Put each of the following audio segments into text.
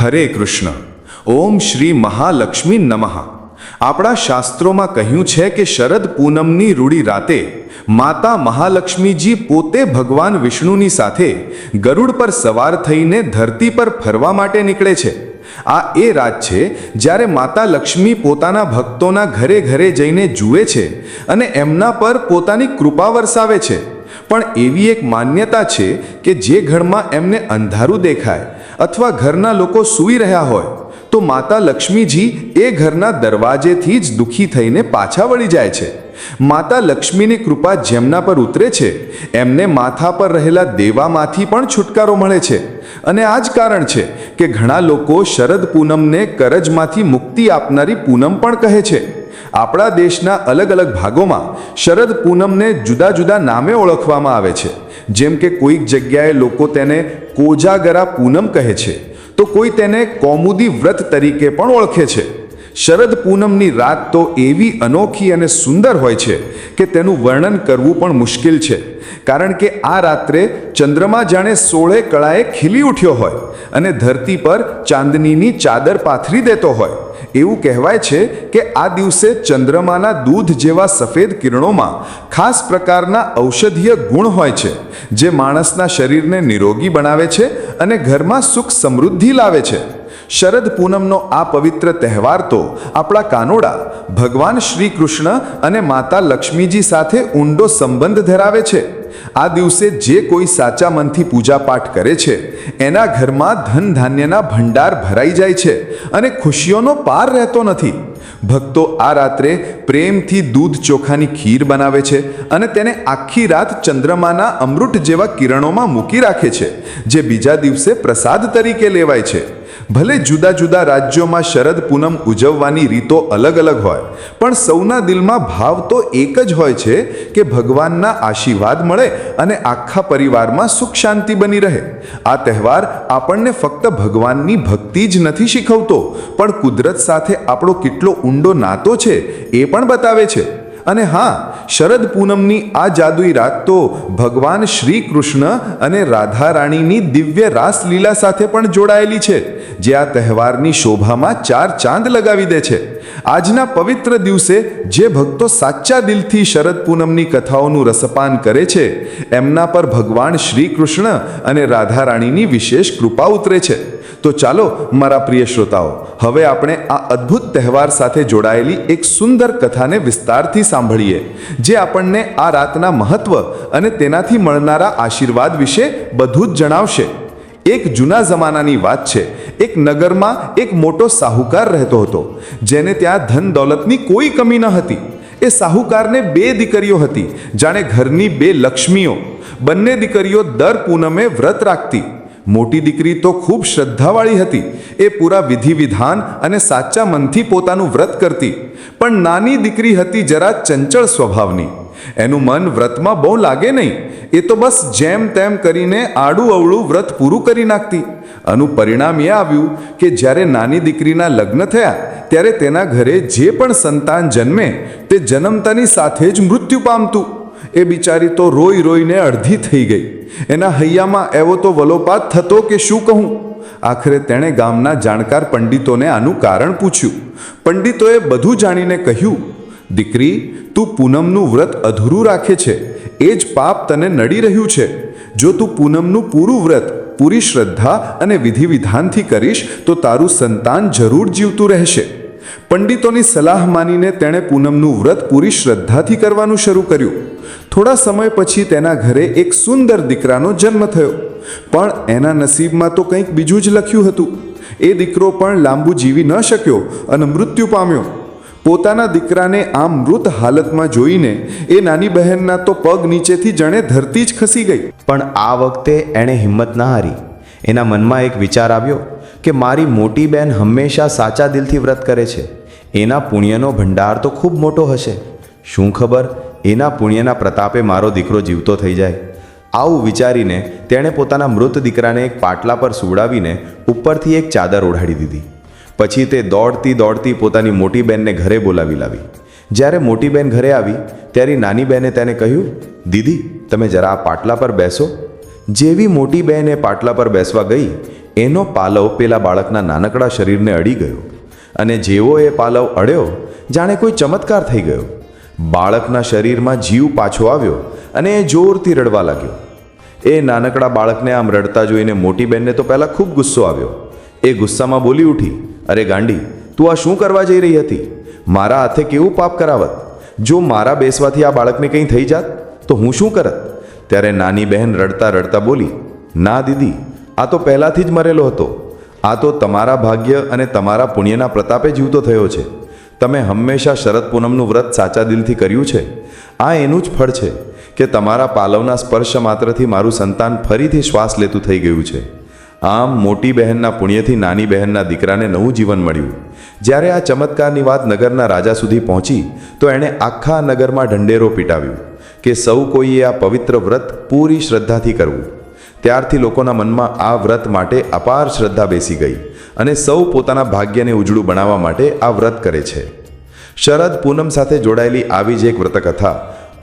હરે કૃષ્ણ, ઓમ શ્રી મહાલક્ષ્મી નમઃ. આપણા શાસ્ત્રોમાં કહ્યું છે કે શરદ પૂનમની રૂડી રાતે માતા મહાલક્ષ્મીજી પોતે ભગવાન વિષ્ણુની સાથે ગરુડ પર સવાર થઈને ધરતી પર ફરવા માટે નીકળે છે. આ એ રાત છે જ્યારે માતા લક્ષ્મી પોતાના ભક્તોના ઘરે ઘરે જઈને જુએ છે અને એમના પર પોતાની કૃપા વરસાવે છે. પણ એવી એક માન્યતા છે કે જે ઘરમાં એમને અંધારું દેખાય અથવા ઘરના લોકો સૂઈ રહ્યા હોય, તો માતા લક્ષ્મીજી એ ઘરના દરવાજેથી જ દુઃખી થઈને પાછા વળી જાય છે. માતા લક્ષ્મીની કૃપા જેમના પર ઉતરે છે, એમને માથા પર રહેલા દેવામાંથી પણ છુટકારો મળે છે. અને આ જ કારણ છે કે ઘણા લોકો શરદ પૂનમને કરજમાંથી મુક્તિ આપનારી પૂનમ પણ કહે છે. આપણા દેશના અલગ અલગ ભાગોમાં શરદ પૂનમને જુદા જુદા નામે ઓળખવામાં આવે છે. જેમ કે કોઈક જગ્યાએ લોકો તેને કોજાગરા પૂનમ કહે છે. તો કોઈ તેને કૌમુદી વ્રત તરીકે પણ ઓળખે છે. શરદ પૂનમની રાત તો એવી અનોખી અને સુંદર હોય છે કે તેનું વર્ણન કરવું પણ મુશ્કેલ છે. કારણ કે આ રાત્રે ચંદ્રમા જાણે સોળે કળાએ ખીલી ઉઠ્યો હોય અને ધરતી પર ચાંદનીની ચાદર પાથરી દેતો હોય. એવું કહેવાય છે કે આ દિવસે ચંદ્રમાના દૂધ જેવા સફેદ કિરણોમાં ખાસ પ્રકારના ઔષધીય ગુણ હોય છે, જે માણસના શરીરને નિરોગી બનાવે છે અને ઘરમાં સુખ સમૃદ્ધિ લાવે છે. શરદ પૂનમનો આ પવિત્ર તહેવાર તો આપણા કાનોડા, ભગવાન શ્રી કૃષ્ણ અને માતા લક્ષ્મીજી સાથે ઊંડો સંબંધ ધરાવે છે. આ દિવસે જે કોઈ સાચા મનથી પૂજા પાઠ કરે છે, એના ઘરમાં ધન ધાન્યના ભંડાર ભરાઈ જાય છે અને ખુશીઓનો પાર રહેતો નથી. ભક્તો આ રાત્રે પ્રેમથી દૂધ ચોખાની ખીર બનાવે છે અને તેને આખી રાત ચંદ્રમાના અમૃત જેવા કિરણોમાં મૂકી રાખે છે, જે બીજા દિવસે પ્રસાદ તરીકે લેવાય છે. ભલે જુદા જુદા રાજ્યોમાં શરદ પૂનમ ઉજવવાની રીતો અલગ અલગ હોય, પણ સૌના દિલમાં ભાવ તો એક જ હોય છે કે ભગવાનના આશીર્વાદ મળે અને આખા પરિવારમાં સુખ શાંતિ બની રહે. આ તહેવાર આપણને ફક્ત ભગવાનની ભક્તિ જ નથી શીખવતો, પણ કુદરત સાથે આપણો કેટલો ઊંડો નાતો છે એ પણ બતાવે છે. અને હા શરદ પૂનમની આ જાદુઈ રાત તો ભગવાન શ્રી કૃષ્ણ અને રાધા રાણીની દિવ્ય રાસલીલા સાથે પણ જોડાયેલી છે, જે આ તહેવારની શોભામાં ચાર ચાંદ લગાવી દે છે. આજના પવિત્ર દિવસે જે ભક્તો સાચા દિલથી શરદ પૂનમની કથાઓનું રસપાન કરે છે, એમના પર ભગવાન શ્રી કૃષ્ણ અને રાધા રાણીની વિશેષ કૃપા ઉતરે છે. તો ચાલો, મારા પ્રિય શ્રોતાઓ, હવે આપણે આ અદ્ભુત તહેવાર સાથે જોડાયેલી એક સુંદર કથાને વિસ્તારથી સાંભળીએ, જે આપણને આ રાતના મહત્વ અને તેનાથી મળનારા આશીર્વાદ વિશે બધું જ જણાવશે. એક જૂના જમાનાની વાત છે, એક નગરમાં એક મોટો સાહુકાર રહેતો હતો, જેને ત્યાં ધન દોલતની કોઈ કમી ન હતી. એ સાહુકારને બે દીકરીઓ હતી, જાણે ઘરની બે લક્ષ્મીઓ. બંને દીકરીઓ દર પૂનમે વ્રત રાખતી. મોટી દીકરી તો ખૂબ શ્રદ્ધાવાળી હતી. એ પૂરા વિધિ વિધાન અને સાચા મનથી પોતાનું વ્રત કરતી. પણ નાની દીકરી હતી જરા ચંચળ સ્વભાવની. એનું મન વ્રતમાં બહુ લાગે નહીં. એ તો બસ જેમ તેમ કરીને આડું અવળું વ્રત પૂરું કરી નાખતી. આનું પરિણામ એ આવ્યું કે જ્યારે નાની દીકરીના લગ્ન થયા, ત્યારે તેના ઘરે જે પણ સંતાન જન્મે, તે જન્મતાની સાથે જ મૃત્યુ પામતું. એ બિચારી તો રોઈ રોઈને અડધી થઈ ગઈ. એના હૈયામાં એવો તો વલોપાત થતો કે શું કહું? આખરે તેણે ગામના જાણકાર પંડિતોને આનું કારણ પૂછ્યું. પંડિતોએ બધું જાણીને કહ્યું, દીકરી, તું પૂનમનું વ્રત અધૂરું રાખે છે. એ જ પાપ તને નડી રહ્યું છે. જો તું પૂનમનું પૂરું વ્રત, પૂરી શ્રદ્ધા અને વિધિ વિધાનથી કરીશ, તો તારું સંતાન જરૂર જીવતું રહેશે. પંડિતોની સલાહ માનીને તેણે પૂનમનું વ્રત પૂરી શ્રદ્ધાથી કરવાનું શરૂ કર્યું. થોડા સમય પછી તેના ઘરે એક સુંદર દીકરાનો જન્મ થયો. પણ એના નસીબમાં તો કંઈક બીજું જ લખ્યું હતું. એ દીકરો પણ લાંબુ જીવી ન શક્યો અને મૃત્યુ પામ્યો. પોતાના દીકરાને આમ મૃત હાલતમાં જોઈને એ નાની બહેનના તો પગ નીચેથી જણે ધરતી જ ખસી ગઈ. પણ આ વખતે એણે હિંમત ના હારી. એના મનમાં એક વિચાર આવ્યો. કે મારી મોટી બહેન હંમેશા સાચા દિલથી વ્રત કરે છે. એના પુણ્યનો ભંડાર તો ખૂબ મોટો હશે. શું ખબર? એના પુણ્યના પ્રતાપે મારો દીકરો જીવતો થઈ જાય. આવું વિચારીને તેણે પોતાના મૃત દીકરાને એક પાટલા પર સુવડાવીને ઉપરથી એક ચાદર ઓઢાડી દીધી. પછી તે દોડતી દોડતી પોતાની મોટી બહેનને ઘરે બોલાવી લાવી. જ્યારે મોટી બહેન ઘરે આવી, ત્યારે નાની બહેને તેને કહ્યું, દીદી, તમે જરા આ પાટલા પર બેસો. જેવી મોટી બહેન પાટલા પર બેસવા ગઈ, એનો પાલવ પેલા બાળકના નાનકડા શરીરને અડી ગયો. અને જેવો એ પાલવ અડ્યો, જાણે કોઈ ચમત્કાર થઈ ગયો. બાળકના શરીરમાં જીવ પાછો આવ્યો અને એ જોરથી રડવા લાગ્યો. એ નાનકડા બાળકને આમ રડતા જોઈને મોટી બહેનને તો પહેલાં ખૂબ ગુસ્સો આવ્યો. એ ગુસ્સામાં બોલી ઉઠી, અરે ગાંડી, તું આ શું કરવા જઈ રહી હતી? મારા હાથે કેવું પાપ કરાવત? જો મારા બેસવાથી આ બાળકને કંઈ થઈ જાત, તો હું શું કરત? ત્યારે નાની બહેન રડતા રડતા બોલી, ના દીદી, આ તો પહેલાંથી જ મરેલો હતો. આ તો તમારા ભાગ્ય અને તમારા પુણ્યના પ્રતાપે જીવતો થયો છે. તમે હંમેશા શરદ પૂનમનું વ્રત સાચા દિલથી કર્યું છે. આ એનું જ ફળ છે કે તમારા પાલવના સ્પર્શ માત્રથી મારું સંતાન ફરીથી શ્વાસ લેતું થઈ ગયું છે. આમ મોટી બહેનના પુણ્યથી નાની બહેનના દીકરાને નવું જીવન મળ્યું. જ્યારે આ ચમત્કારની વાત નગરના રાજા સુધી પહોંચી, તો એણે આખા નગરમાં ઢંઢેરો પીટાવ્યું. કે સૌ કોઈએ આ પવિત્ર વ્રત પૂરી શ્રદ્ધાથી કરવું. ત્યારથી લોકોના મનમાં આ વ્રત માટે અપાર શ્રદ્ધા બેસી ગઈ અને સૌ પોતાના ભાગ્યને ઉજળું બનાવવા માટે આ વ્રત કરે છે. શરદ પૂનમ સાથે જોડાયેલી આવી જ એક વ્રતકથા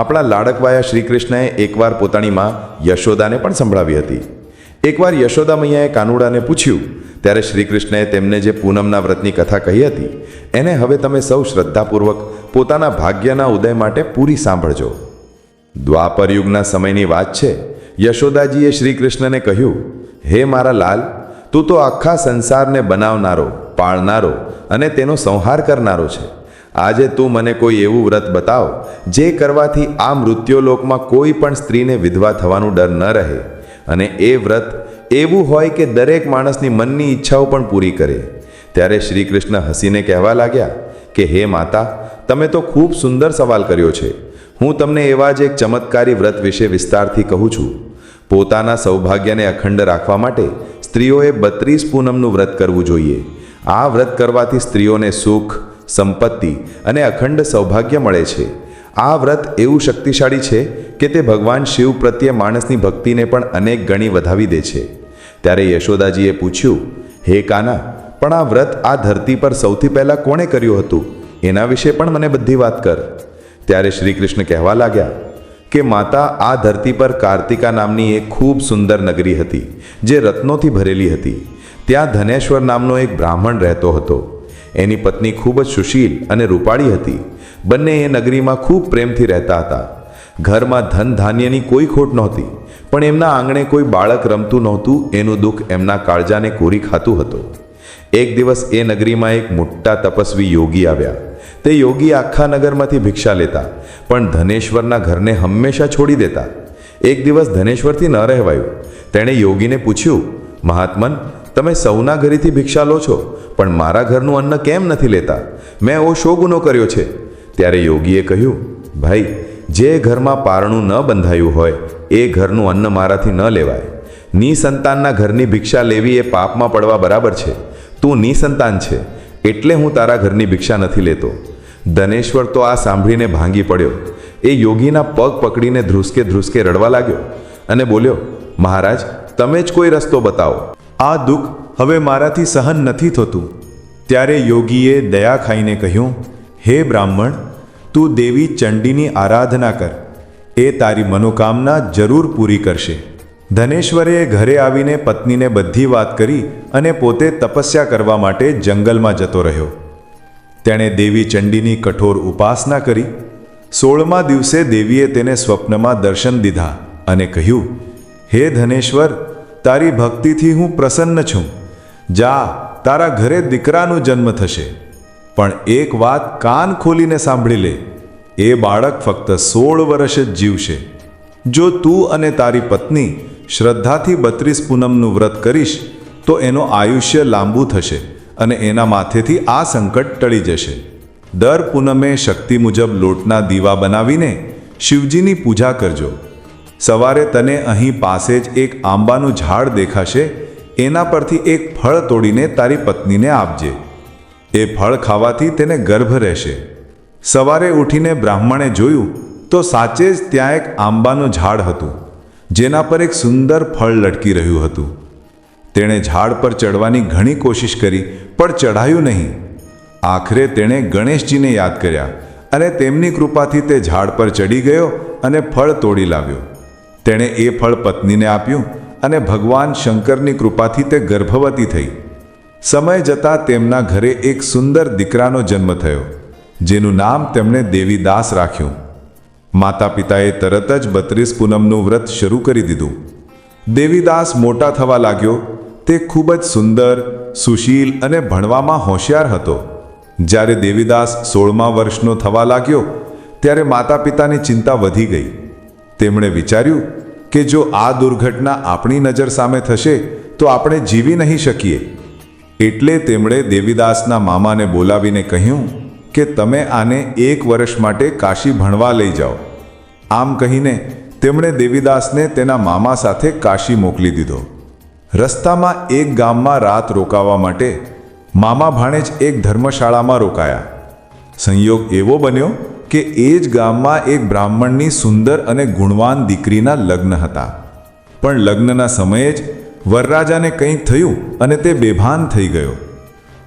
આપણા લાડકવાયા શ્રી કૃષ્ણએ એકવાર પોતાની માં યશોદાને પણ સંભળાવી હતી. એકવાર યશોદા મૈયાએ કાનુડાને પૂછ્યું, ત્યારે શ્રી કૃષ્ણએ તેમને જે પૂનમના વ્રતની કથા કહી હતી, એને હવે તમે સૌ શ્રદ્ધાપૂર્વક પોતાના ભાગ્યના ઉદય માટે પૂરી સાંભળજો. દ્વાપર યુગના સમયની વાત છે. યશોદાજીએ શ્રી કૃષ્ણને કહ્યું, હે મારા લાલ, તું તો આખા સંસારને બનાવનારો, પાળનારો અને તેનો સંહાર કરનારો છે. આજે તું મને કોઈ એવું વ્રત બતાવ, જે કરવાથી આ મૃત્યુલોકમાં કોઈ પણ સ્ત્રીને વિધવા થવાનું ડર ન રહે. અને એ વ્રત એવું હોય કે દરેક માણસની મનની ઈચ્છાઓ પણ પૂરી કરે. ત્યારે શ્રી કૃષ્ણ હસીને કહેવા લાગ્યા કે, હે માતા, તમે તો ખૂબ સુંદર સવાલ કર્યો છે. હું તમને એવા જ એક ચમત્કારી વ્રત વિશે વિસ્તારથી કહું છું. પોતાના સૌભાગ્યને અખંડ રાખવા માટે સ્ત્રીઓએ બત્રીસ પૂનમનું વ્રત કરવું જોઈએ. આ વ્રત કરવાથી સ્ત્રીઓને સુખ, સંપત્તિ અને અખંડ સૌભાગ્ય મળે છે. આ વ્રત એવું શક્તિશાળી છે કે તે ભગવાન શિવ પ્રત્યે માણસની ભક્તિને પણ અનેક ગણી વધાવી દે છે. ત્યારે યશોદાજીએ પૂછ્યું, હે કાના, પણ આ વ્રત આ ધરતી પર સૌથી પહેલાં કોણે કર્યું હતું? એના વિશે પણ મને બધી વાત કર. ત્યારે શ્રી કૃષ્ણ કહેવા લાગ્યા કે માતા, આ ધરતી પર કાર્તિકા નામની એક ખૂબ સુંદર નગરી હતી, જે રત્નોથી ભરેલી હતી. ત્યાં ધનેશ્વર નામનો એક બ્રાહ્મણ રહેતો હતો. એની પત્ની ખૂબ જ સુશીલ અને રૂપાળી હતી. બંને એ નગરીમાં ખૂબ પ્રેમથી રહેતા હતા. ઘરમાં ધન ધાન્યની કોઈ ખોટ નહોતી, પણ એમના આંગણે કોઈ બાળક રમતું નહોતું, એનું દુઃખ એમના કાળજાને કોરી ખાતું હતું. એક દિવસ એ નગરીમાં એક મોટા તપસ્વી યોગી આવ્યા. તે યોગી આખા નગરમાંથી ભિક્ષા લેતા, પણ ધનેશ્વરના ઘરને હંમેશા છોડી દેતા. એક દિવસ ધનેશ્વરથી ન રહેવાયું. તેણે યોગીને પૂછ્યું, મહાત્મન, તમે સૌના ઘરેથી ભિક્ષા લો છો, પણ મારા ઘરનું અન્ન કેમ નથી લેતા? મેં એવો શો ગુનો કર્યો છે? ત્યારે યોગીએ કહ્યું, ભાઈ, જે ઘરમાં પારણું ન બંધાયું હોય, એ ઘરનું અન્ન મારાથી ન લેવાય. નિસંતાનના ઘરની ભિક્ષા લેવી એ પાપમાં પડવા બરાબર છે. તું નિસંતાન છે, એટલે હું તારા ઘરની ભિક્ષા નથી લેતો. ધનેશ્વર તો આ સાંભળીને ભાંગી પડ્યો. એ યોગીના પગ પકડીને ધ્રુસકે ધ્રુસકે રડવા લાગ્યો અને બોલ્યો, મહારાજ, તમે જ કોઈ રસ્તો બતાવો. આ દુઃખ હવે મારાથી સહન નથી થતું. ત્યારે યોગીએ દયા ખાઈને કહ્યું, હે બ્રાહ્મણ, તું દેવી ચંડીની આરાધના કર. એ તારી મનોકામના જરૂર પૂરી કરશે. ધનેશ્વરે ઘરે આવીને પત્નીને બધી વાત કરી અને પોતે તપસ્યા કરવા માટે જંગલમાં જતો રહ્યો. તેણે દેવી ચંડીની કઠોર ઉપાસના કરી. સોળમા દિવસે દેવીએ તેને સ્વપ્નમાં દર્શન દીધા અને કહ્યું, હે ધનેશ્વર, તારી ભક્તિથી હું પ્રસન્ન છું. જા, તારા ઘરે દીકરાનો જન્મ થશે. પણ એક વાત કાન ખોલીને સાંભળી લે. એ બાળક ફક્ત સોળ વર્ષ જ જીવશે. જો તું અને તારી પત્ની શ્રદ્ધાથી બત્રીસ પૂનમનું વ્રત કરીશ, તો એનો આયુષ્ય લાંબુ થશે. અને એના માથેથી આ સંકટ ટળી જશે. દર પૂનમે શક્તિ મુજબ લોટના દીવા બનાવીને શિવજીની પૂજા કરજો. સવારે તને અહીં પાસે જ એક આંબાનું ઝાડ દેખાશે, એના પરથી એક ફળ તોડીને તારી પત્નીને આપજે. એ ફળ ખાવાથી તેને ગર્ભ રહેશે. સવારે ઉઠીને બ્રાહ્મણે જોયું તો સાચે જ ત્યાં એક આંબાનું ઝાડ હતું, જેના પર એક સુંદર ફળ લટકી રહ્યું હતું. તેણે ઝાડ પર ચડવાની ઘણી કોશિશ કરી, પણ ચઢાયું નહીં. આખરે તેણે ગણેશજીને યાદ કર્યા અને તેમની કૃપાથી તે ઝાડ પર ચડી ગયો અને ફળ તોડી લાવ્યો. તેણે એ ફળ પત્નીને આપ્યું અને ભગવાન શંકરની કૃપાથી તે ગર્ભવતી થઈ. સમય જતાં તેમના ઘરે એક સુંદર દીકરાનો જન્મ થયો, જેનું નામ તેમણે દેવીદાસ રાખ્યું. માતા પિતાએ તરત જ બત્રીસ પૂનમનું વ્રત શરૂ કરી દીધું. દેવીદાસ મોટા થવા લાગ્યો તે ખૂબ જ સુંદર, સુશીલ અને ભણવામાં હોશિયાર હતો. જ્યારે દેવીદાસ સોળમા વર્ષનો થવા લાગ્યો, ત્યારે માતા પિતાની ચિંતા વધી ગઈ. તેમણે વિચાર્યું કે જો આ દુર્ઘટના આપણી નજર સામે થશે, તો આપણે જીવી નહીં શકીએ. એટલે તેમણે દેવીદાસના મામાને બોલાવીને કહ્યું કે તમે આને એક વર્ષ માટે કાશી ભણવા લઈ જાઓ. આમ કહીને તેમણે દેવીદાસને તેના મામા સાથે કાશી મોકલી દીધો. રસ્તામાં એક ગામમાં રાત રોકાવા માટે મામા ભાણેજ એક ધર્મશાળામાં રોકાયા. સંયોગ એવો બન્યો કે એ જ ગામમાં એક બ્રાહ્મણની સુંદર અને ગુણવાન દીકરીના લગ્ન હતા. પણ લગ્નના સમયે જ વરરાજાને કંઈક થયું અને તે બેભાન થઈ ગયો.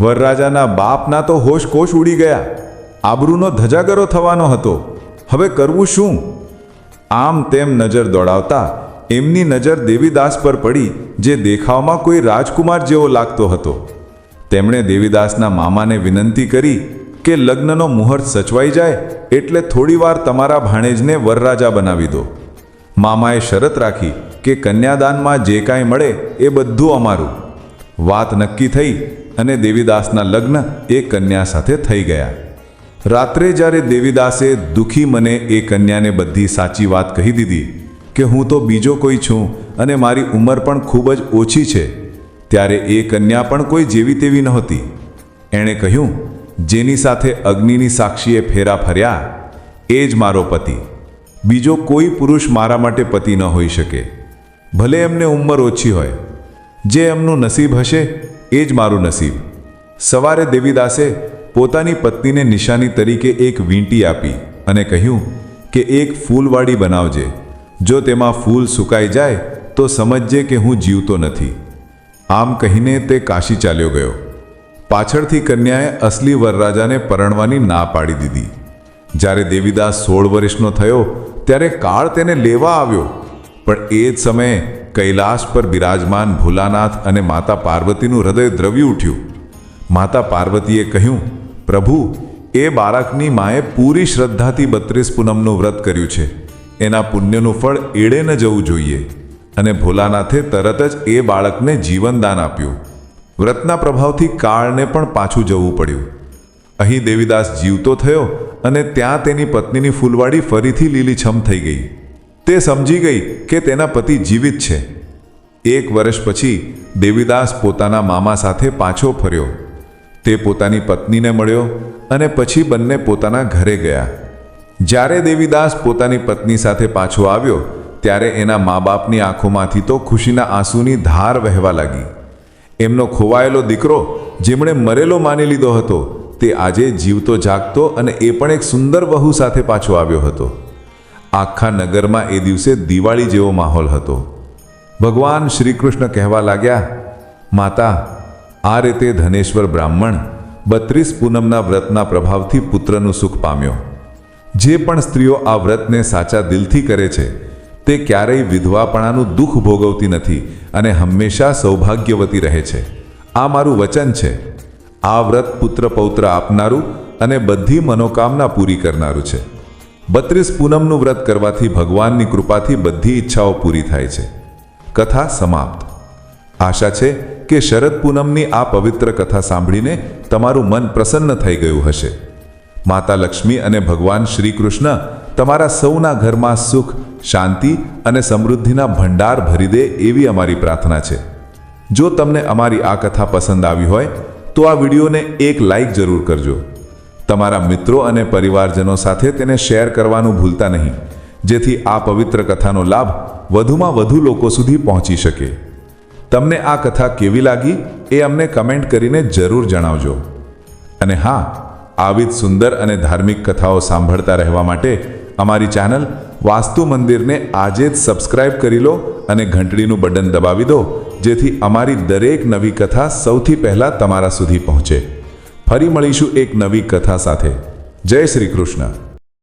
વરરાજાના બાપના તો હોશ કોશ ઉડી ગયા. આબરૂનો ધજાગરો થવાનો હતો. હવે કરવું શું? આમ તેમ નજર દોડાવતા એમની નજર દેવીદાસ પર પડી, જે દેખાવમાં કોઈ રાજકુમાર જેવો લાગતો હતો. તેમણે દેવીદાસના મામાને વિનંતી કરી કે લગ્નનો મુહૂર્ત સચવાઈ જાય એટલે થોડીવાર તમારા ભાણેજને વરરાજા બનાવી દો. મામાએ શરત રાખી કે કન્યાદાનમાં જે કાંઈ મળે એ બધું અમારું. વાત નક્કી થઈ અને દેવીદાસના લગ્ન એ કન્યા સાથે થઈ ગયા. રાત્રે જ્યારે દેવીદાસે દુખી મને એ કન્યાને બધી સાચી વાત કહી દીધી કે હું તો બીજો કોઈ છું અને મારી ઉંમર પણ ખૂબ જ ઓછી છે, ત્યારે એ કન્યા પણ કોઈ જેવી તેવી નહોતી. એણે કહ્યું, જેની સાથે અગ્નિની સાક્ષીએ ફેરા ફર્યા, એ જ મારો પતિ. બીજો કોઈ પુરુષ મારા માટે પતિ ન હોઈ શકે. ભલે એમને ઉંમર ઓછી હોય. જે એમનું નસીબ હશે, એ જ મારું નસીબ. સવારે દેવીદાસે પોતાની પત્નીને નિશાની તરીકે એક વીંટી આપી અને કહ્યું કે, એક ફૂલવાડી બનાવજે. જો તેમાં ફૂલ સુકાઈ જાય, તો સમજજે કે હું જીવતો નથી. આમ કહીને તે કાશી ચાલ્યો ગયો. પાછળથી કન્યાએ અસલી વરરાજાને પરણવાની ના પાડી દીધી. જ્યારે દેવીદાસ સોળ વર્ષનો થયો, ત્યારે કાળ તેને લેવા આવ્યો. પણ એ જ સમયે કૈલાશ પર બિરાજમાન ભોલાનાથ અને માતા પાર્વતીનું હૃદય દ્રવી ઉઠ્યું. માતા પાર્વતીએ કહ્યું, પ્રભુ, એ બાળકની માએ પૂરી શ્રદ્ધાથી બત્રીસ પૂનમનું વ્રત કર્યું છે. એના પુણ્યનું ફળ એળે ન જવું જોઈએ. અને ભોલાનાથે તરત જ એ બાળકને જીવનદાન આપ્યું. વ્રતના પ્રભાવથી કાળને પણ પાછું જવું પડ્યું. અહીં દેવીદાસ જીવતો થયો અને ત્યાં તેની પત્નીની ફૂલવાડી ફરીથી લીલીછમ થઈ ગઈ. તે સમજી ગઈ કે તેના પતિ જીવિત છે. એક વર્ષ પછી દેવીદાસ પોતાના મામા સાથે પાછો ફર્યો. તે પોતાની પત્નીને મળ્યો અને પછી બંને પોતાના ઘરે ગયા. જ્યારે દેવીદાસ પોતાની પત્ની સાથે પાછો આવ્યો, ત્યારે એના મા બાપની આંખોમાંથી તો ખુશીના આંસુની ધાર વહેવા લાગી. એમનો ખોવાયેલો દીકરો, જેમણે મરેલો માની લીધો હતો, તે આજે જીવતો જાગતો અને એ પણ એક સુંદર વહુ સાથે પાછો આવ્યો હતો. આખા નગરમાં એ દિવસે દિવાળી જેવો માહોલ હતો. ભગવાન શ્રી કૃષ્ણ કહેવા લાગ્યા, માતા, આ રીતે ધનેશ્વર બ્રાહ્મણ બત્રીસ પૂનમના વ્રતના પ્રભાવથી પુત્રનું સુખ પામ્યો. જે પણ સ્ત્રીઓ આ વ્રતને સાચા દિલથી કરે છે, તે ક્યારેય વિધવાપણાનું દુઃખ ભોગવતી નથી અને હંમેશા સૌભાગ્યવતી રહે છે. આ મારું વચન છે. આ વ્રત પુત્ર પૌત્ર આપનારું અને બધી મનોકામના પૂરી કરનારું છે. બત્રીસ પૂનમનું વ્રત કરવાથી ભગવાનની કૃપાથી બધી ઈચ્છાઓ પૂરી થાય છે. કથા સમાપ્ત. આશા છે કે શરદ પૂનમની આ પવિત્ર કથા સાંભળીને તમારું મન પ્રસન્ન થઈ ગયું હશે. માતા લક્ષ્મી અને ભગવાન શ્રી કૃષ્ણ તમારા સૌના ઘરમાં સુખ, શાંતિ અને સમૃદ્ધિના ભંડાર ભરી દે એવી અમારી પ્રાર્થના છે. જો તમને અમારી આ કથા પસંદ આવી હોય, તો આ વિડીયોને એક લાઈક જરૂર કરજો. તમારા મિત્રો અને પરિવારજનો સાથે તેને શેર કરવાનું ભૂલતા નહીં, જેથી આ પવિત્ર કથાનો લાભ વધુમાં વધુ લોકો સુધી પહોંચી શકે. તમને આ કથા કેવી લાગી એ અમને કમેન્ટ કરીને જરૂર જણાવજો. અને હા આવી જ સુંદર અને ધાર્મિક કથાઓ સાંભળતા રહેવા માટે અમારી ચેનલ વાસ્તુ મંદિરને આજે જ સબસ્ક્રાઇબ કરી લો અને ઘંટડીનું બટન દબાવી દો, જેથી અમારી દરેક નવી કથા સૌથી પહેલાં તમારા સુધી પહોંચે. ફરી મળીશું એક નવી કથા સાથે. જય શ્રી કૃષ્ણ.